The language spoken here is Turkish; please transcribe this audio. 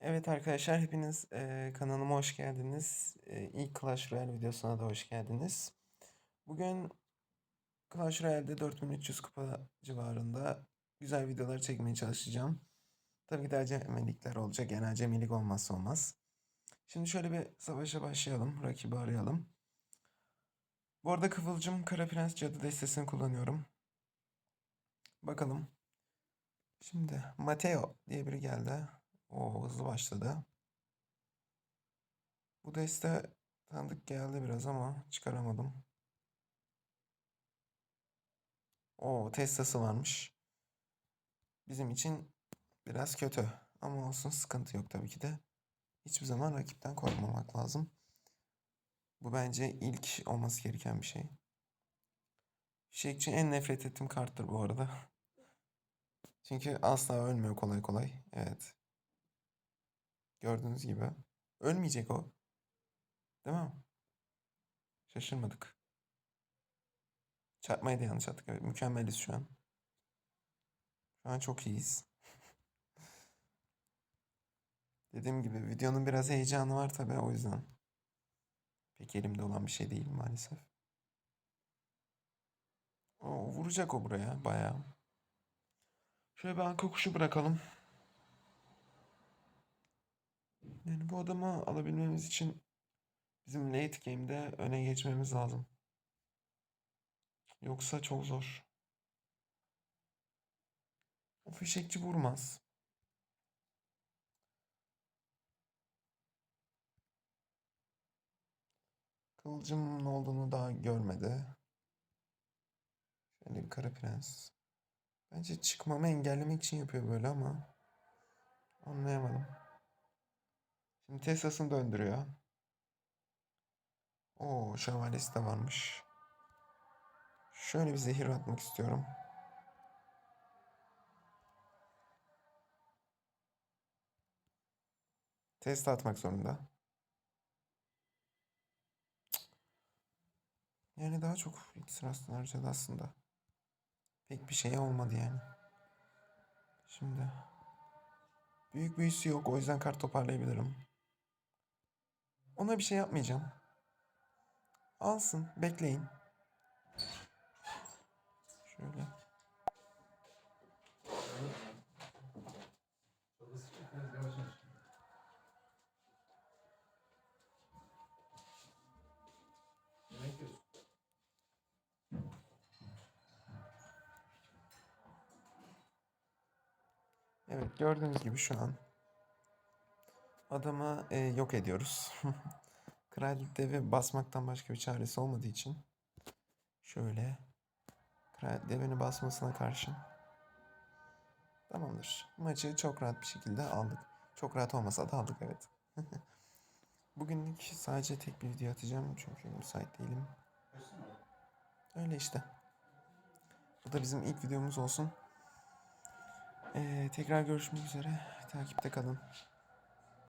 Evet arkadaşlar hepiniz eee, kanalıma hoş geldiniz. Eee, ilk Clash Royale videosuna da hoş geldiniz. Bugün Clash Royale'de 4300 kupa civarında güzel videolar çekmeye çalışacağım. Tabii ki de acemilikler olacak. Yani acemilik olmazsa olmaz. Şimdi şöyle bir savaşa başlayalım. Rakibi arayalım. Bu arada Kıvılcım Kara Prens Cadı destesini kullanıyorum. Bakalım. Şimdi Mateo diye biri geldi. O hızlı başladı. Bu deste tanıdık geldi biraz ama çıkaramadım. O Tesla'sı varmış. Bizim için biraz kötü. Ama olsun sıkıntı yok tabii ki de. Hiçbir zaman rakipten korkmamak lazım. Bu bence ilk olması gereken bir şey. Fişekçi en nefret ettiğim karttır bu arada. Çünkü asla ölmüyor kolay kolay. Evet. Gördüğünüz gibi. Ölmeyecek o. Değil mi? Şaşırmadık. Çarpmayı da yanlış attık. Evet, mükemmeliz şu an. Şu an çok iyiyiz. Dediğim gibi videonun biraz heyecanı var tabii o yüzden. Pek elimde olan bir şey değil maalesef. O vuracak o buraya bayağı. Şöyle bir anka kuşu bırakalım. Yani bu adamı alabilmemiz için bizim late game'de öne geçmemiz lazım. Yoksa çok zor. O fişekçi vurmaz. Kıvılcımın olduğunu daha görmedi. Şöyle bir kara prens. Bence çıkmamı engellemek için yapıyor böyle ama anlayamadım. Şimdi Tesla'sını döndürüyor. Oo şövalyesi de varmış. Şöyle bir zehir atmak istiyorum. Tesla atmak zorunda. Yani daha çok sırasını harcadı aslında. Pek bir şey olmadı yani. Şimdi. Büyük büyüsü yok o yüzden kart toparlayabilirim. Ona bir şey yapmayacağım. Alsın bekleyin. Şöyle. Evet gördüğünüz gibi şu an adamı e, yok ediyoruz. Kraliyet devi basmaktan başka bir çaresi olmadığı için şöyle kraliyet devini basmasına karşın tamamdır. Maçı çok rahat bir şekilde aldık. Çok rahat olmasa da aldık evet. Bugünlük sadece tek bir video atacağım çünkü müsait değilim. Öyle işte. Bu da bizim ilk videomuz olsun. Ee, tekrar görüşmek üzere. Takipte kalın.